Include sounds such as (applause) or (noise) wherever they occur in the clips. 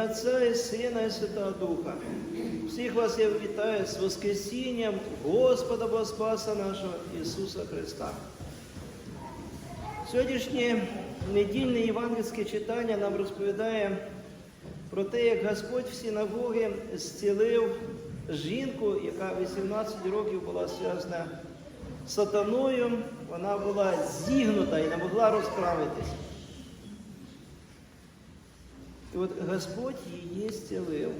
ім'я Отця і Сина і Святого Духа. Всіх вас я вітаю з Воскресінням Господа Бога Спаса нашого Ісуса Христа. Сьогоднішнє недільне євангельське читання нам розповідає про те, як Господь в синагогі зцілив жінку, яка 18 років була зв'язана сатаною, вона була зігнута і не могла розправитись. І от Господь її зцілив.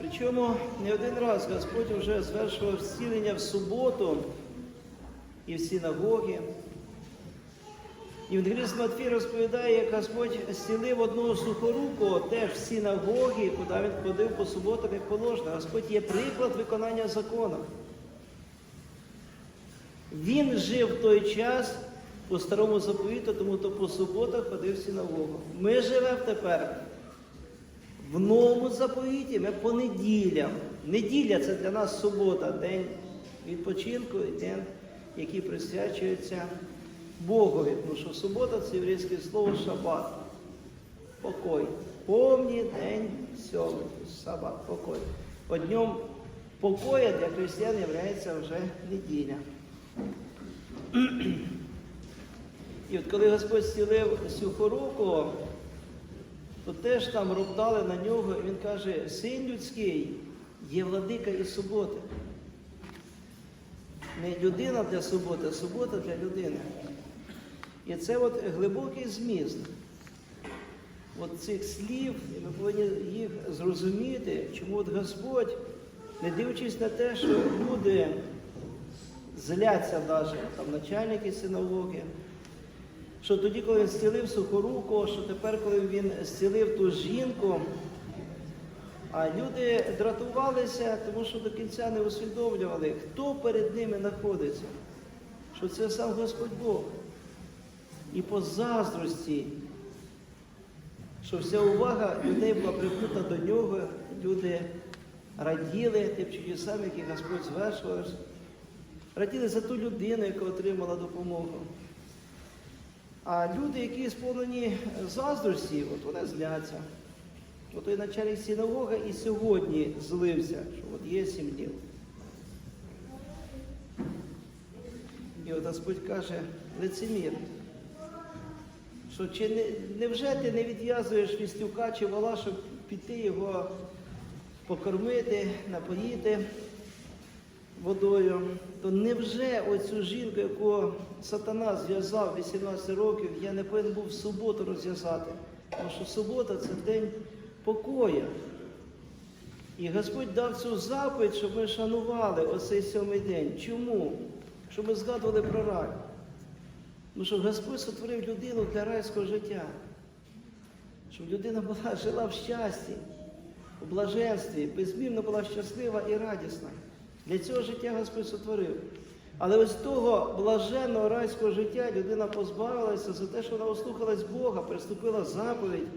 Причому не один раз Господь вже звершував зцілення в суботу і в синагогі. Євангеліст Матфій розповідає, як Господь зцілив одного сухорукого теж в синагогі, куди він ходив по суботам, як положено. Господь є приклад виконання закону. Він жив в той час по старому заповіту, тому то по суботах ходив в синагогу. Ми живемо тепер в новому заповіті, ми по неділям. Неділя це для нас субота, день відпочинку і день, який присвячується Богові. Тому що субота це єврейське слово шабат. Покой. Повний день сьомий. Шабат, покой. От днем покоя для християн є вже неділя. (clears throat) І от коли Господь зцілив Сюхорукого, то теж там роптали на нього, і він каже, син людський є владика і суботи. Не людина для суботи, а субота для людини. І це от глибокий зміст от цих слів, і ми повинні їх зрозуміти, чому от Господь, не дивлячись на те, що люди зляться навіть, там начальники синагоги, що тоді, коли він зцілив сухоруку, що тепер, коли він зцілив ту жінку, а люди дратувалися, тому що до кінця не усвідомлювали, хто перед ними знаходиться, що це сам Господь Бог. І по заздрості, що вся увага людей була прикута до нього, люди раділи тим чудесам, які Господь звершував, раділи за ту людину, яка отримала допомогу. А люди, які сповнені заздрості, от вони зляться. От той начальник синагоги і сьогодні злився, що от є сім. І от Господь каже, лицемір, що чи не, невже ти не відв'язуєш вістюка чи вола, щоб піти його покормити, напоїти водою, то невже оцю жінку, яку сатана зв'язав 18 років, я не повинен був в суботу розв'язати. Тому що субота це день покоя. І Господь дав цю заповідь, щоб ми шанували оцей сьомий день. Чому? Щоб ми згадували про рай. Тому що Господь сотворив людину для райського життя. Щоб людина була, жила в щасті, у блаженстві, безмірно була щаслива і радісна. Для цього життя Господь сотворив. Але ось того блаженного райського життя людина позбавилася за те, що вона ослухалась Бога, приступила заповідь,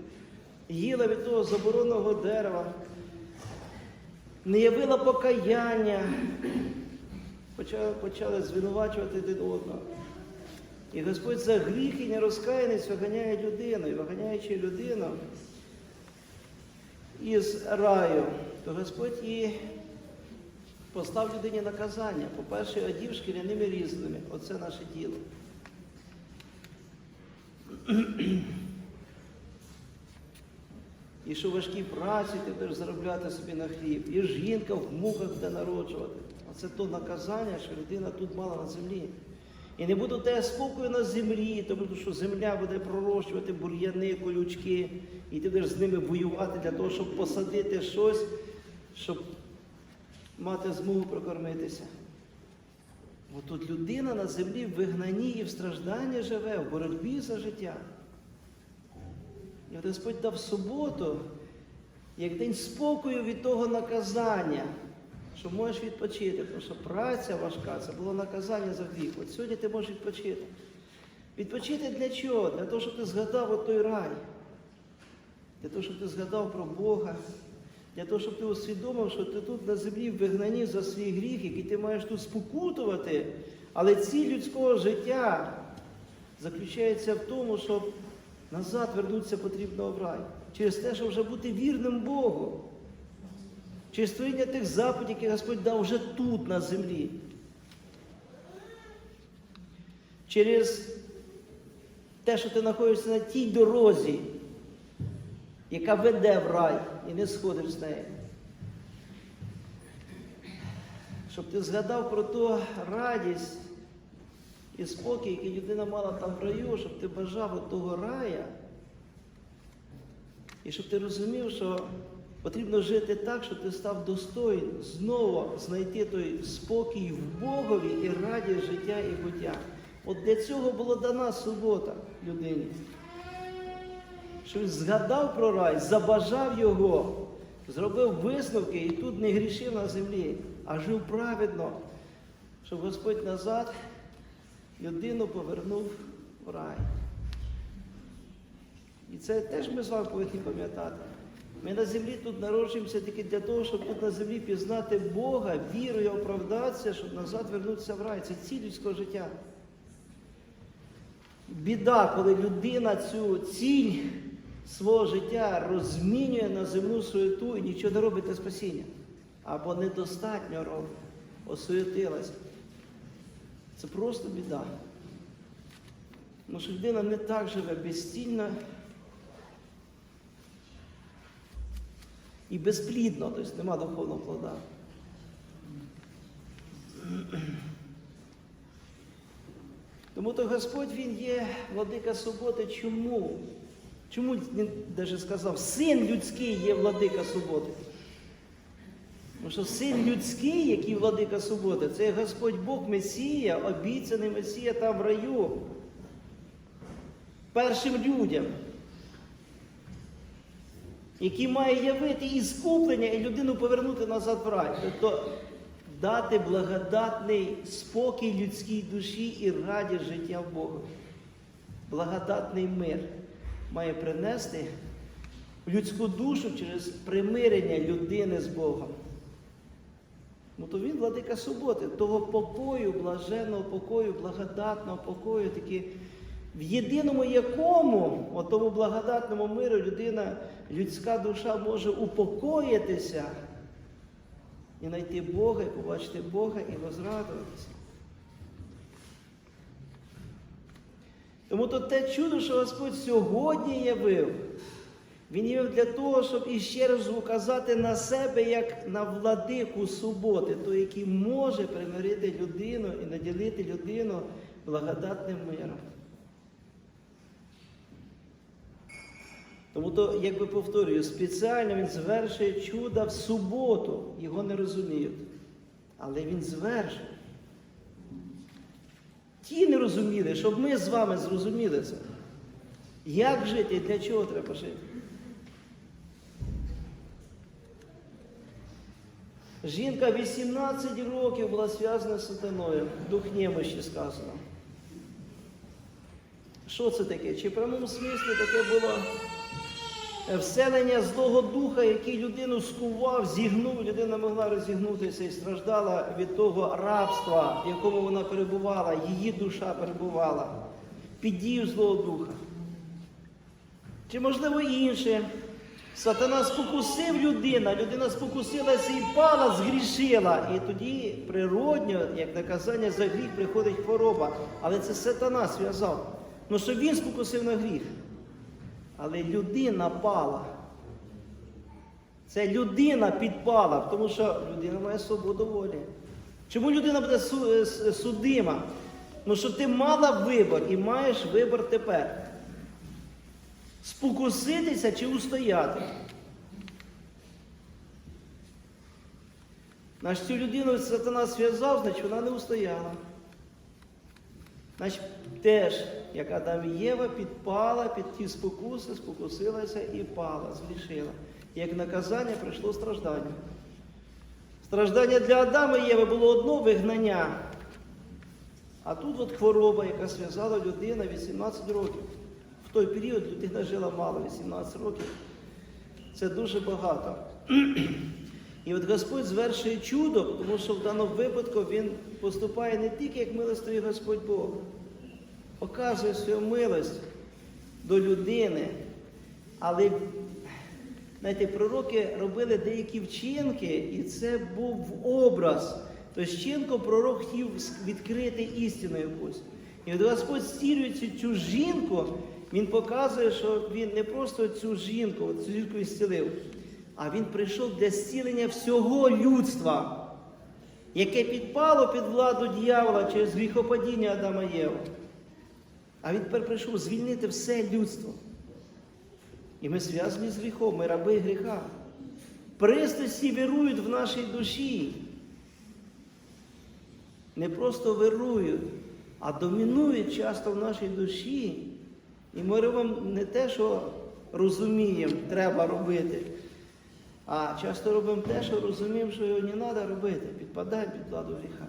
їла від того забороненого дерева, не явила покаяння, почали, почали звинувачувати один одного. І Господь за гріх і нерозкаяність виганяє людину, і виганяючи людину із раю, то Господь і постав людині наказання. По-перше, одів шкіряними різаними. Оце наше діло. І що важкі праці ти будеш заробляти собі на хліб, і жінка в муках буде народжувати. Оце то наказання, що людина тут мала на землі. І не буде тебе спокою на землі, тому що земля буде пророщувати бур'яни, колючки, і ти будеш з ними воювати для того, щоб посадити щось, щоб мати змогу прокормитися. Бо тут людина на землі в вигнанні і в стражданні живе, в боротьбі за життя. І Господь дав суботу, як день спокою від того наказання, що можеш відпочити, тому що праця важка, це було наказання за гріх. От сьогодні ти можеш відпочити. Відпочити для чого? Для того, щоб ти згадав той рай, для того, щоб ти згадав про Бога, для того, щоб ти усвідомив, що ти тут на землі в вигнанні за свій гріх, який ти маєш тут спокутувати, але ціль людського життя заключається в тому, щоб назад вернутися потрібно в рай. Через те, щоб вже бути вірним Богу. Через створення тих заповідей, які Господь дав вже тут, на землі. Через те, що ти знаходишся на тій дорозі, яка веде в рай і не сходиш з неї. Щоб ти згадав про ту радість і спокій, який людина мала там в раю, щоб ти бажав того рая. І щоб ти розумів, що потрібно жити так, щоб ти став достойним знову знайти той спокій в Богові і радість життя і буття. От для цього була дана субота людині. Що згадав про рай, забажав його, зробив висновки і тут не грішив на землі, а жив праведно, щоб Господь назад людину повернув в рай. І це теж ми з вами повинні пам'ятати. Ми на землі тут народжуємося тільки для того, щоб тут на землі пізнати Бога, вірою оправдатися, щоб назад вернутися в рай. Це ціль людського життя. Біда, коли людина цю ціль свого життя розмінює на земну суету і нічого не робить для спасіння. Або недостатньо робить, осуетилась. Це просто біда. Тому що людина не так живе безцільно і безплідно, тобто нема духовного плода. Тому то Господь Він є владика суботи. Чому? Чому він навіть сказав, син людський є владика суботи? Тому що син людський, який владика суботи, це Господь Бог Месія, обіцяний Месія там в раю. Першим людям, який має явити іскуплення і людину повернути назад в рай. Тобто дати благодатний спокій людській душі і радість життя в Богу. Благодатний мир має принести людську душу через примирення людини з Богом. Ну то він владика суботи, того покою, блаженного покою, благодатного покою, таки в єдиному якому, от тому благодатному миру, людина, людська душа може упокоїтися і знайти Бога, і побачити Бога і возрадуватися. Тому то те чудо, що Господь сьогодні явив, Він явив для того, щоб іще раз указати на себе як на владику суботи, той, який може примирити людину і наділити людину благодатним миром. Тому то, як би повторюю, спеціально він звершує чуда в суботу, його не розуміють. Але він звершує. Розуміли, щоб ми з вами зрозуміли це. Як жити і для чого треба жити? Жінка 18 років була зв'язана з сатаною, дух немощі сказано. Що це таке? Чи в прямому смислі таке було вселення злого духа, який людину скував, зігнув, людина могла розігнутися і страждала від того рабства, в якому вона перебувала, її душа перебувала, під дію злого духа. Чи, можливо, інше. Сатана спокусив людина, людина спокусилася і пала, згрішила. І тоді природньо, як наказання за гріх, приходить хвороба. Але це сатана зв'язав. Ну що він спокусив на гріх. Але людина пала. Це людина підпала, тому що людина має свободу волі. Чому людина буде судима? Ну що ти мала вибір і маєш вибір тепер. Спокуситися чи устояти. Значить, цю людину сатана зв'язав, значить вона не устояла. Значить, теж, як Адам і Єва, підпала під ті спокуси, спокусилася і пала, згрішила. Як наказання прийшло страждання. Страждання для Адама і Єви було одно вигнання. А тут от хвороба, яка зв'язала людина 18 років. В той період людина жила мало, 18 років. Це дуже багато. І от Господь звершує чудо, тому що в даному випадку Він поступає не тільки як милостивий Господь Бог, показує свою милость до людини. Але знаєте, пророки робили деякі вчинки, і це був образ. Тобто вчинком пророк хотів відкрити істину якусь. І от Господь стілюючи цю жінку, він показує, що він не просто цю жінку, цю жінку зцілив, а він прийшов для зцілення всього людства, яке підпало під владу дьявола через гріхопадіння Адама Єва. А він тепер прийшов звільнити все людство. І ми зв'язані з гріхом, ми раби гріха. Пристрасті вирують в нашій душі. Не просто вирують, а домінують часто в нашій душі. І ми робимо не те, що розуміємо, треба робити, а часто робимо те, що розуміємо, що його не треба робити, підпадаємо під владу гріха.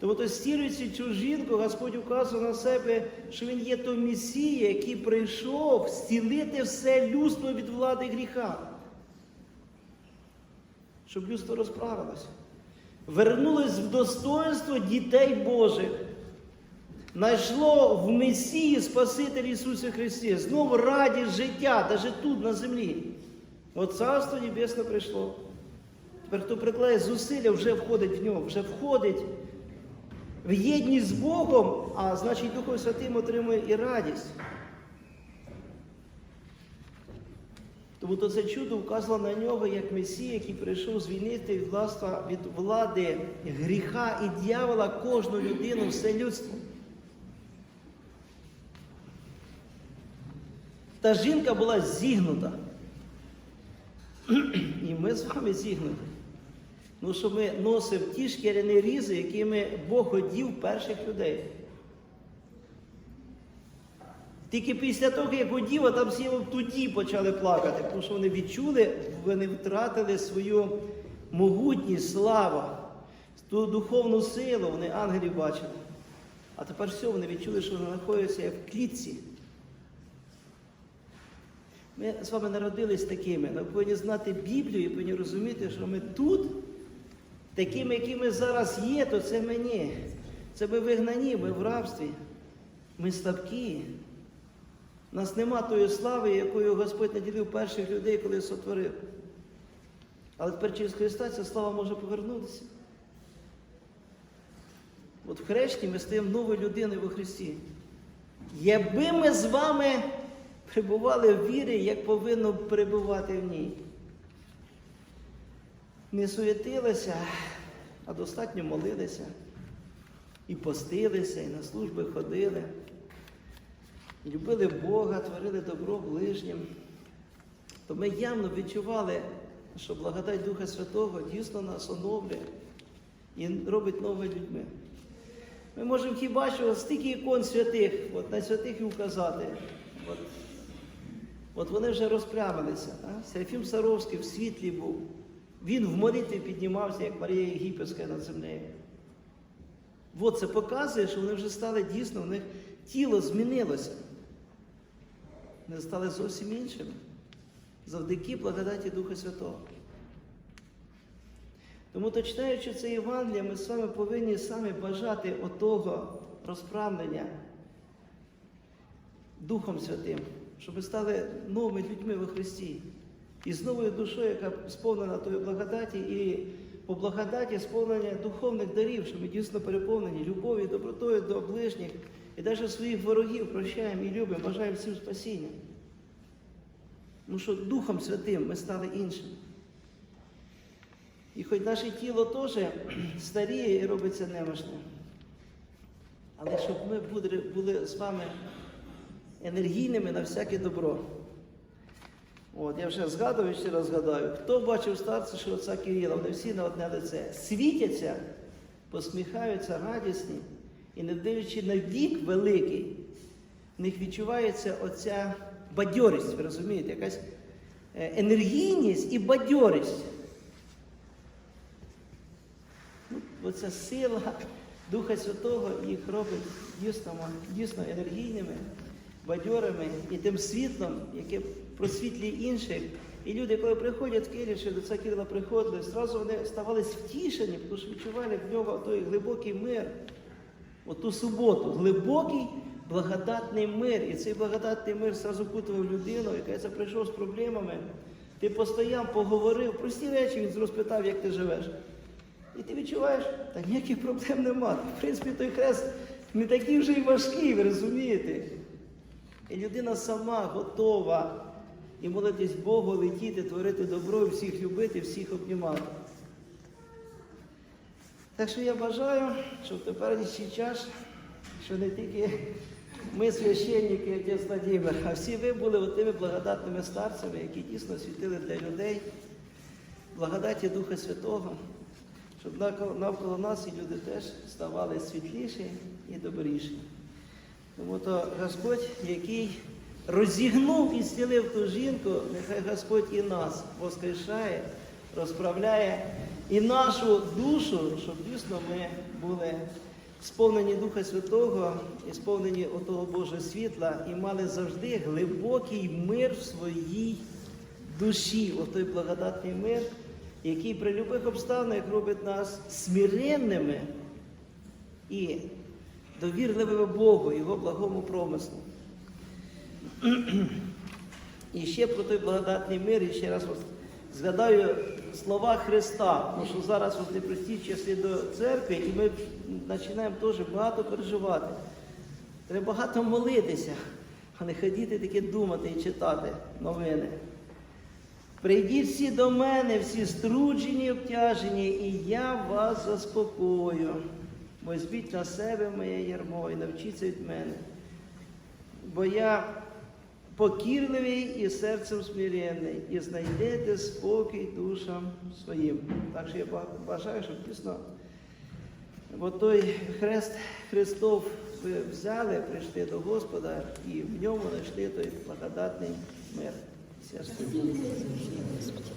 Тому то стілюючи цю жінку, Господь указує на себе, що Він є той Месія, який прийшов зцілити все людство від влади гріха. Щоб людство розправилося. Вернулось в достоинство дітей Божих. Найшло в Месії Спаситель Ісусі Христі. Знову радість життя, навіть тут, на землі. От Царство Небесне прийшло. Тепер хто прикладає зусилля, вже входить в нього, вже входить в єдність з Богом, а значить Духом Святим отримує і радість. Тому то це чудо вказало на нього як Месія, який прийшов звільнити від, від влади гріха і дьявола кожну людину, все людство. Та жінка була зігнута. І ми з вами зігнуті. Ну, що ми носимо ті шкіряні різи, якими Бог одів перших людей. Тільки після того, як одів, а там всі тоді почали плакати, тому що вони відчули, вони втратили свою могутність, славу, ту духовну силу, вони ангелів бачили. А тепер все, вони відчули, що вони знаходяться як в клітці. Ми з вами народились такими. Ми повинні знати Біблію і повинні розуміти, що ми тут, такими, якими зараз є, то це мені. Це ми вигнані, ми в рабстві. Ми слабкі. У нас нема тої слави, якою Господь наділив перших людей, коли сотворив. Але тепер через Христа ця слава може повернутися. От в хрещі ми стаємо новою людиною во Христі. Якби ми з вами прибували в вірі, як повинно перебувати в ній. Не суетилися, а достатньо молилися, і постилися, і на служби ходили, любили Бога, творили добро ближнім, то ми явно відчували, що благодать Духа Святого дійсно нас оновлює і робить новими людьми. Ми можемо хіба що стільки ікон святих, от на святих і вказати. От, от вони вже розпрямилися. Серафім Саровський в світлі був. Він в молитві піднімався, як Марія Єгипетська над землею. От це показує, що вони вже стали дійсно, у них тіло змінилося. Вони стали зовсім іншими. Завдяки благодаті Духа Святого. Тому, то читаючи це Євангеліє, ми з вами повинні самі бажати отого розправлення Духом Святим, щоб ми стали новими людьми во Христі. І з новою душою, яка сповнена тої благодаті, і по благодаті сповнення духовних дарів, що ми дійсно переповнені любов'ю, добротою до ближніх, і навіть своїх ворогів прощаємо і любимо, бажаємо всім спасіння. Тому що Духом Святим ми стали іншими. І хоч наше тіло теж старіє і робиться немощним. Але щоб ми були з вами енергійними на всяке добро. От, я вже згадував, ще раз згадаю, хто бачив старця отця Кирила, вони всі на одне лице. Світяться, посміхаються радісні, і не дивлячи на вік великий, в них відчувається оця бадьорість, ви розумієте, якась е, енергійність і бадьорість. Ну, Оця сила Духа Святого їх робить дійсно, дійсно енергійними, бадьорими і тим світлом, яке просвітлює інших. І люди, коли приходять в Київ, до ця Кирила приходили, зразу вони ставались втішені, тому що відчували в нього той глибокий мир, оту суботу, глибокий благодатний мир. І цей благодатний мир зразу кутував людину, яка це прийшов з проблемами. Ти постояв, поговорив, прості речі, він розпитав, як ти живеш. І ти відчуваєш, та ніяких проблем нема. В принципі, той хрест не такий вже й важкий, ви розумієте? І людина сама готова і молитись Богу, летіти, творити добро, і всіх любити, всіх обнімати. Так що я бажаю, щоб в теперішній час, що не тільки ми священники, як отець Владимир, а всі ви були тими благодатними старцями, які дійсно світили для людей благодаті Духа Святого, щоб навколо- нас і люди теж ставали світліші і добріші. Тому то Господь, який розігнув і зцілив ту жінку, нехай Господь і нас воскрешає, розправляє і нашу душу, щоб дійсно ми були сповнені Духа Святого і сповнені отого Божого світла і мали завжди глибокий мир в своїй душі, отой благодатний мир, який при любих обставинах робить нас смиренними і довірливими Богу, Його благому промислу. І ще про той благодатний мир, і ще раз згадаю слова Христа, тому що зараз ось непрості часи до церкви, і ми починаємо теж багато переживати. Треба багато молитися, а не ходити таке думати і читати новини. Прийдіть всі до мене, всі струджені, обтяжені, і я вас заспокою. Візьміть на себе моє ярмо і навчіться від мене. Бо я покірливий і серцем смиренний, і знайдете спокій душам своїм. Так що я бажаю, щоб дійсно бо той хрест Христов ви взяли, прийшли до Господа і в ньому знайшли той благодатний мир. Серце.